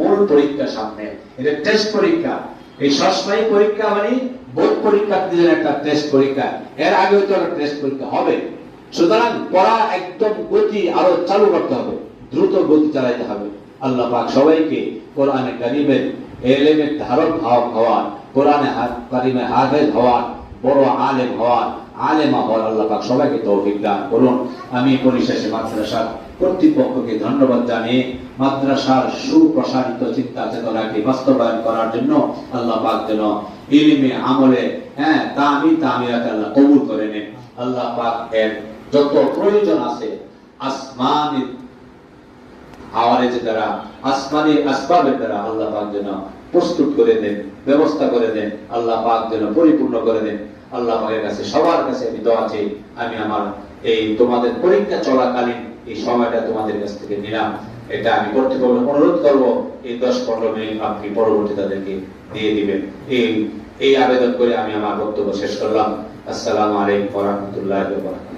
মূল পরীক্ষা সামনে। এটা টেস্ট পরীক্ষা। এই সস্তায়ী পরীক্ষা মানে বোর্ড পরীক্ষার্থীদের একটা টেস্ট পরীক্ষা। এর আগেও তো একটা টেস্ট পরীক্ষা হবে। সুতরাং পড়া একদম গতি আরও চালু করতে হবে। দ্রুত গতি চালাইতে হবে। আল্লাহ পাক সবাইকে কোরআনে কারিমের এলেমের ধারক ভাব হওয়ার কোরআনে হা- কারিমে হাফেজ হওয়ার বড় আলেম হওয়ার আলেমা হওয়ার আল্লাহ পাক সবাইকে তৌফিক দান করুন। আমি পরিশেষে মাদ্রাসার কর্তৃপক্ষকে ধন্যবাদ জানিয়ে মাদ্রাসার সুপ্রসারিত চিন্তা চেতনাকে বাস্তবায়ন করার জন্য আল্লাহ পাক যেন ইলিমে আমলে হ্যাঁ তামি তামিরাতে আল্লাহ কবুল করে নেন। আল্লাহ পাক এর যত প্রয়োজন আছে আসমানি আওয়ারেজ দ্বারা, আসমানি আসবাবের দ্বারা আল্লাহ পাক যেন প্রস্তুত করে দেন ব্যবস্থা করে দেন আল্লাহ পাক যেন পরিপূর্ণ করে দেন আল্লাহ পাকের কাছে, সবার কাছে আমি দোয়া চাই, আমি আমার এই তোমাদের পরীক্ষা চলাকালীন এই সময়টা তোমাদের কাছ থেকে নিলাম। এটা আমি করতে কর্তৃপক্ষ অনুরোধ করব, এই দশ পনেরো মিনিট আপনি পরবর্তী তাদেরকে দিয়ে দিবেন। এই এই আবেদন করে আমি আমার বক্তব্য শেষ করলাম। আসসালামু আলাইকুম রাহমাতুল্লাহি